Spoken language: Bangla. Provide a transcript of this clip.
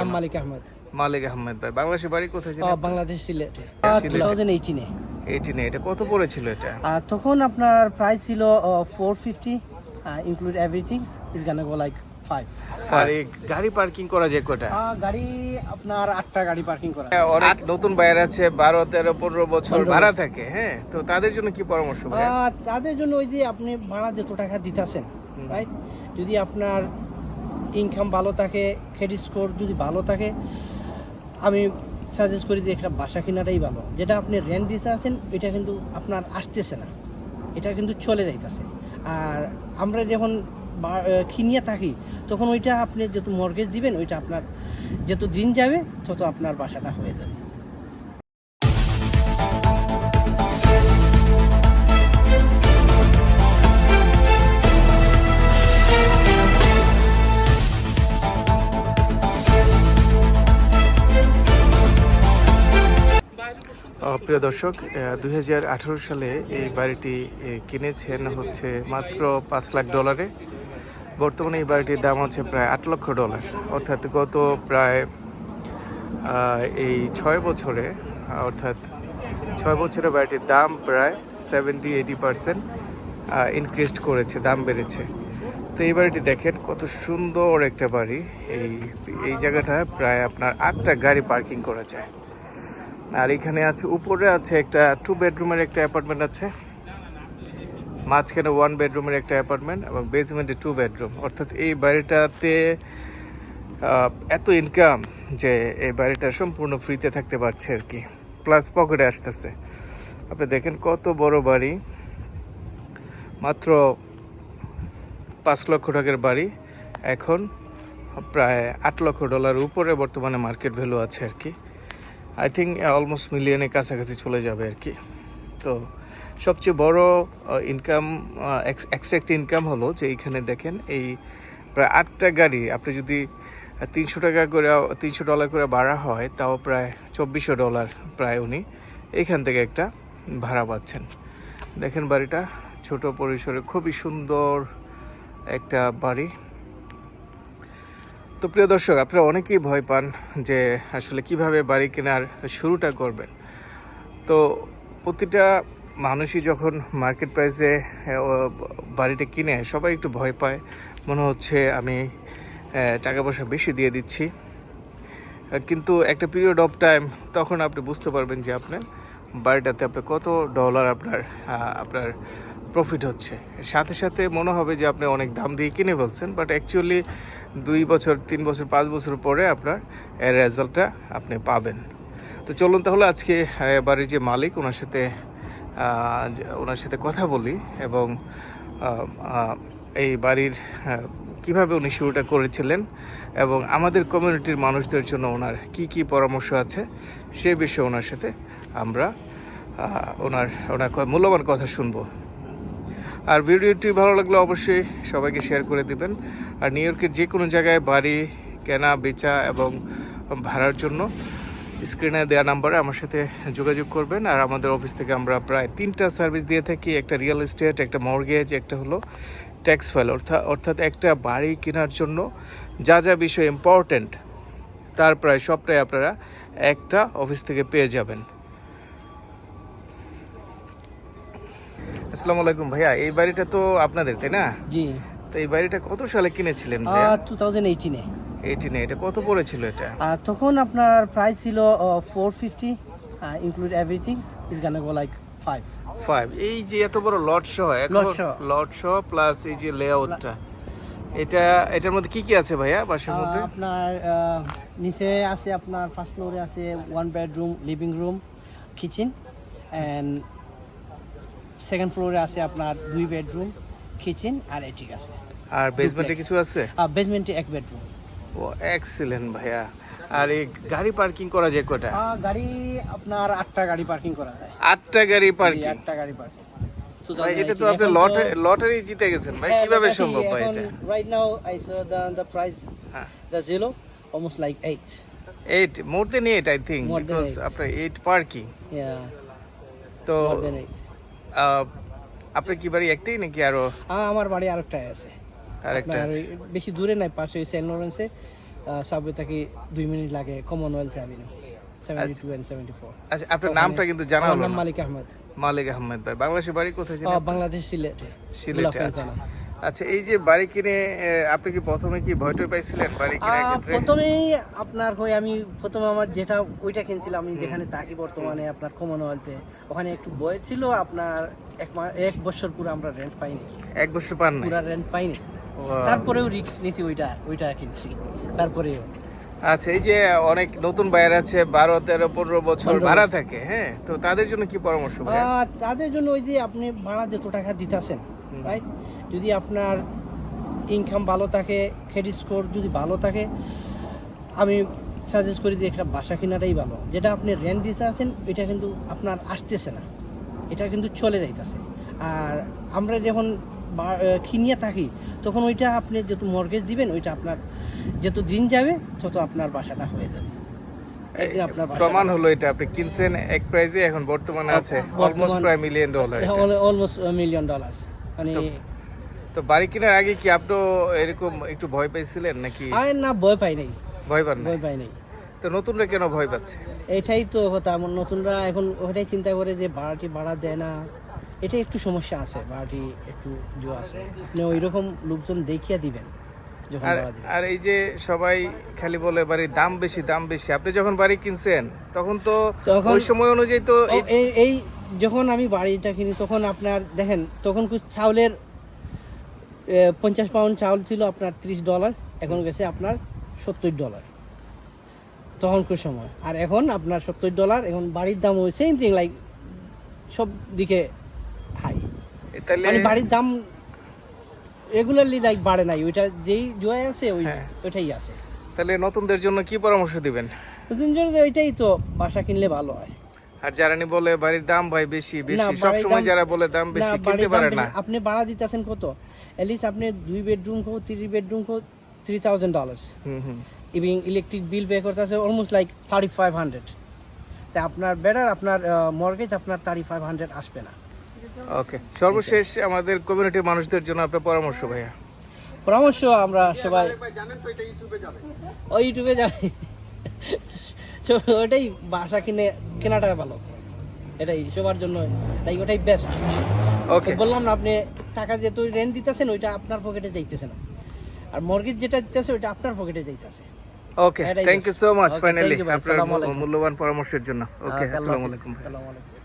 নাম মালিক আহমেদ। মালিক আহমেদ ভাই বাংলাদেশের বাড়ি কোথায় ছিল বাংলাদেশ সিলেটে। টু সিলেটে। থাউজেন্ড এইটিনে এইটিনে এটা কত পড়েছিল এটা? তখন আপনার প্রাইস ছিল four fifty include everything is gonna go like five আর এই গাড়ি পার্কিং করা যায় কোটা? গাড়ি আপনার আটটা গাড়ি পার্কিং করা। অনেক নতুন বাইরে আছে বারো তেরো পনেরো বছর ভাড়া থাকে হ্যাঁ? তো তাদের জন্য কি পরামর্শ ভাই তাদের জন্য ওই যে আপনি ভাড়া যত টাকা দিতেছেন রাইট যদি আপনার ইনকাম ভালো থাকে ক্রেডিট স্কোর যদি ভালো থাকে, আমি সাজেস্ট করি যে একটা বাসা কেনাটাই ভালো। যেটা আপনি রেন্ট দিতে আছেন এটা কিন্তু আপনার আসতেছে না। এটা কিন্তু চলে যাইতেছে। আর আমরা যখন কিনিয়ে থাকি, তখন ওইটা আপনি যেহেতু মর্গেজ দিবেন, ওইটা আপনার, যত দিন যাবে, তত আপনার বাসাটা হয়ে যাবে। প্রিয় দর্শক দুই হাজার আঠারো সালে এই বাড়িটি কিনেছেন হচ্ছে মাত্র পাঁচ লাখ ডলারে। বর্তমানে এই বাড়িটির দাম হচ্ছে প্রায় আট লক্ষ ডলার। অর্থাৎ গত প্রায় এই ছয় বছরে, অর্থাৎ ছয় বছরে বাড়িটির দাম প্রায় সেভেন্টি এইটি পার্সেন্ট ইনক্রিজ করেছে, দাম বেড়েছে। তো এই বাড়িটি দেখেন, কত সুন্দর একটা বাড়ি। এই এই জায়গাটায় প্রায় আপনার আটটা গাড়ি পার্কিং করা যায়। আর এখানে আছে, উপরে আছে একটা টু বেডরুমের একটা অ্যাপার্টমেন্ট আছে। মাঝখানে ওয়ান বেডরুমের একটা অ্যাপার্টমেন্ট এবং বেসমেন্টে টু বেডরুম অর্থাৎ এই বাড়িটাতে এত ইনকাম যে এই বাড়িটা সম্পূর্ণ ফ্রিতে থাকতে পারছে আর কি। প্লাস পকেটে আসতেছে। আপনি দেখেন কত বড় বাড়ি। মাত্র পাঁচ লক্ষ টাকার বাড়ি। এখন প্রায় আট লক্ষ ডলার উপরে বর্তমানে মার্কেট ভ্যালু আছে আর কি। আই থিঙ্ক অলমোস্ট মিলিয়নের কাছাকাছি চলে যাবে আর কি। তো সবচেয়ে বড় ইনকাম এক্সট্রা একটা ইনকাম হলো যে এইখানে দেখেন এই প্রায় আটটা গাড়ি, আপনি যদি তিনশো টাকা করে, তিনশো ডলার করে ভাড়া হয়, তাও প্রায় চব্বিশশো ডলার প্রায় উনি এইখান থেকে একটা ভাড়া পাচ্ছেন। দেখেন বাড়িটা, ছোট পরিসরে খুবই সুন্দর একটা বাড়ি। তো প্রিয় দর্শক, আপনারা অনেকেই ভয় পান যে আসলে কীভাবে বাড়ি কেনার শুরুটা করবেন। তো প্রতিটা মানুষই যখন মার্কেট প্রাইসে বাড়িটা কিনে সবাই একটু ভয় পায়। মনে হচ্ছে আমি টাকা পয়সা বেশি দিয়ে দিচ্ছি। কিন্তু একটা পিরিয়ড অফ টাইম তখন আপনি বুঝতে পারবেন যে আপনার বাড়িটাতে আপনার কত ডলার আপনার আপনার প্রফিট হচ্ছে। সাথে সাথে মনে হবে যে আপনি অনেক দাম দিয়ে কিনে ফেলছেন বাট অ্যাকচুয়ালি দুই বছর, তিন বছর, পাঁচ বছর পরে আপনার এর রেজাল্টটা আপনি পাবেন। তো চলুন তাহলে আজকে বাড়ির যে মালিক, ওনার সাথে ওনার সাথে কথা বলি এবং এই বাড়ির কীভাবে উনি শুরুটা করেছিলেন এবং আমাদের কমিউনিটির মানুষদের জন্য ওনার কি কি পরামর্শ আছে, সে বিষয়ে ওনার সাথে আমরা ওনার ওনার মূল্যবান কথা শুনব। আর ভিডিওটি ভালো লাগলে অবশ্যই সবাইকে শেয়ার করে দিবেন। আর নিউ ইয়র্কের যে কোনো জায়গায় বাড়ি, কেনা, বেচা এবং ভাড়ার জন্য স্ক্রিনে দেওয়া নাম্বারে আমার সাথে যোগাযোগ করবেন। আর আমাদের অফিস থেকে আমরা প্রায় তিনটা সার্ভিস দিয়ে থাকি, একটা রিয়েল এস্টেট একটা মর্গেজ একটা হলো ট্যাক্স ফাইল অর্থাৎ অর্থাৎ একটা বাড়ি কেনার জন্য যা যা বিষয় ইম্পর্ট্যান্ট তার প্রায় সবটাই আপনারা একটা অফিস থেকে পেয়ে যাবেন। আসসালামু আলাইকুম ভাইয়া এই বাড়িটা তো আপনাদের তাই না? জি। তো এই বাড়িটা কত সালে কিনেছিলেন ভাইয়া? টু থাউজেন্ড এইটিনে এইটিনে এটা কত পড়েছিল এটা? আর তখন আপনার প্রাইস ছিল four fifty include everything is gonna go like five five এই যে এত বড় লট সহ। লট সহ। প্লাস এই যে লেআউটটা এটা এটার মধ্যে কি কি আছে ভাইয়া বাসার মধ্যে? আপনার নিচে আছে আপনার ফার্স্ট ফ্লোরে আছে one bedroom living room kitchen and second ফ্লোরে আছে আপনার দুই বেডরুম কিচেন আর এটিক আছে। আর বেসমেন্টে। কিছু আছে? আর বেসমেন্টে এক বেডরুম। ও এক্সিলেন্ট ভাইয়া। আর এই গাড়ি পার্কিং করা যায় কটা গাড়ি আপনার আটটা গাড়ি পার্কিং করা যায়। আটটা গাড়ি পার্কিং আটটা গাড়ি পার্কিং ভাই এটা তো আপনি লটারি লটারি জিতে গেছেন ভাই কীভাবে সম্ভব ভাই এটা? Right now I so price হ্যাঁ। Zero almost like more I because parking yeah তো মোর আপনার কি বাড়ি একটাই নাকি আরও? আমার বাড়ি আরেকটাই আছে। আরেকটা বেশি দূরে নাই পাশে সেন্ট লরেন্সে সাবওয়ে থেকে দুই মিনিট লাগে কমনওয়েলথ অ্যাভিনিউ ফোর আচ্ছা। আপনার নামটা কিন্তু জানা হলো মালিক আহমেদ। মালিক আহমেদ ভাই বাংলাদেশের বাড়ি কোথায় ছিল বাংলাদেশ সিলেটে। সিলেটে আচ্ছা। আচ্ছা এই যে বাড়ি কিনে আপনি কি প্রথমে কি ভয় টয় পাইছিলেন? বাড়ি কেনার আহ, ক্ষেত্রে প্রথমেই আপনার হয়ে আমি প্রথমে আমার যেটা ওইটা কিনছিলাম আমি যেখানে থাকি বর্তমানে আপনার কমনওয়েলথে। ওখানে একটু বয় ছিল আপনার এক মাস এক বছর পুরো আমরা রেন্ট পাইনি। এক বছর পান পুরো রেন্ট পাইনি। তারপরেও রিস্ক নিয়েছি ওইটা ওইটা কিনছি। তারপরেও। আচ্ছা এই যে অনেক নতুন বাইরে আছে বারো তেরো পনেরো বছর ভাড়া থাকে হ্যাঁ? তো তাদের জন্য কি পরামর্শ তাদের জন্য ওই যে আপনি ভাড়া যত টাকা দিতেছেন রাইট যদি আপনার ইনকাম ভালো থাকে ক্রেডিট স্কোর যদি ভালো থাকে আমি সাজেস্ট করি যে একটা বাসা কেনাটাই ভালো। যেটা আপনি রেন্ট দিতে আছেন এটা কিন্তু আপনার আসতেছে না। এটা কিন্তু চলে যাইতেছে। আর আমরা যখন কিনিয়ে থাকি তখন ওইটা আপনি যত মর্গেজ দিবেন ওইটা আপনার যত দিন যাবে তত আপনার বাসাটা হয়ে যাবে। প্রমাণ হলো এটা। আপনি কিনছেন এক প্রাইজে এখন বর্তমানে আছে অলমোস্ট প্রায় million dollar almost million dollar মানে তো বাড়ি কেনার আগে কি আপনি এরকম একটু ভয় পাইছিলেন নাকি? আর না ভয় পাই নাই। ভয় পান ভয় পাই নাই। তো নতুনরা কেন ভয় পাচ্ছে? এটাই তো কথা আমার নতুনরা এখন ওটাই চিন্তা করে যে ভাড়াটি ভাড়া দেয় না। এটা একটু সমস্যা আছে ভাড়াটি একটু জো আছে। আপনি ওই রকম লোকজন দেখিয়া দিবেন যখন আর এই যে সবাই খালি বলে বাড়ির দাম বেশি দাম বেশি আপনি যখন বাড়ি কিনছেন তখন তো ওই সময় অনুযায়ী তো এই যখন আমি বাড়িটা কিনি তখন আপনার দেখেন তখন কিছু চাউলের পঞ্চাশ পাউন্ড চাউল ছিল আপনার ত্রিশ ডলার এখন গেছে আপনার সত্তর ডলার। তখনকার সময়। আর এখন আপনার সত্তর ডলার এখন বাড়ির দাম ওই সেম থিং লাইক সব দিকে হাই মানে বাড়ির দাম রেগুলারলি লাইক বাড়ে নাই। ওইটা যেই জয় আছে ওই হ্যাঁ। ওইটাই আছে। তাহলে নতুনদের জন্য কি পরামর্শ দিবেন? নতুন জন্য ওইটাই তো বাসা কিনলে ভালো হয়। আর যারা নি বলে বাড়ির দাম ভাই বেশি বেশি সব সময় যারা বলে দাম বেশি কিনতে পারে না। আপনি ভাড়া দিতেছেন কত? এলিস আপনি দুই বেডরুম কো থ্রি বেডরুম কো three thousand dollars hmm hmm. এবং ইলেকট্রিক বিল পে করতে আছে almost like thirty five hundred তা আপনার বেটার আপনার মর্গেজ আপনার থার্টি ফাইভ হান্ড্রেড আসবে না। ওকে সর্বশেষ আমাদের কমিউনিটির মানুষদের জন্য আপনার পরামর্শ ভাইয়া। পরামর্শ আমরা সবাই ওই ইউটিউবে যাই So, ওটাই বাসা কিনে কেনাটা ভালো। এটাই সবার জন্য তাই ওটাই বেস্ট ওকে বললাম না আপনি টাকা যেহেতু রেন্ট দিতেছেন ওইটা আপনার পকেটে যাইতেছে না। আর মর্গেজ যেটা দিতেছে ওইটা আপনার পকেটে যাইতেছে। Okay thank you so much finally আপনার মূল্যবান পরামর্শের জন্য। ওকে আসসালামু আলাইকুম আসসালামু আলাইকুম।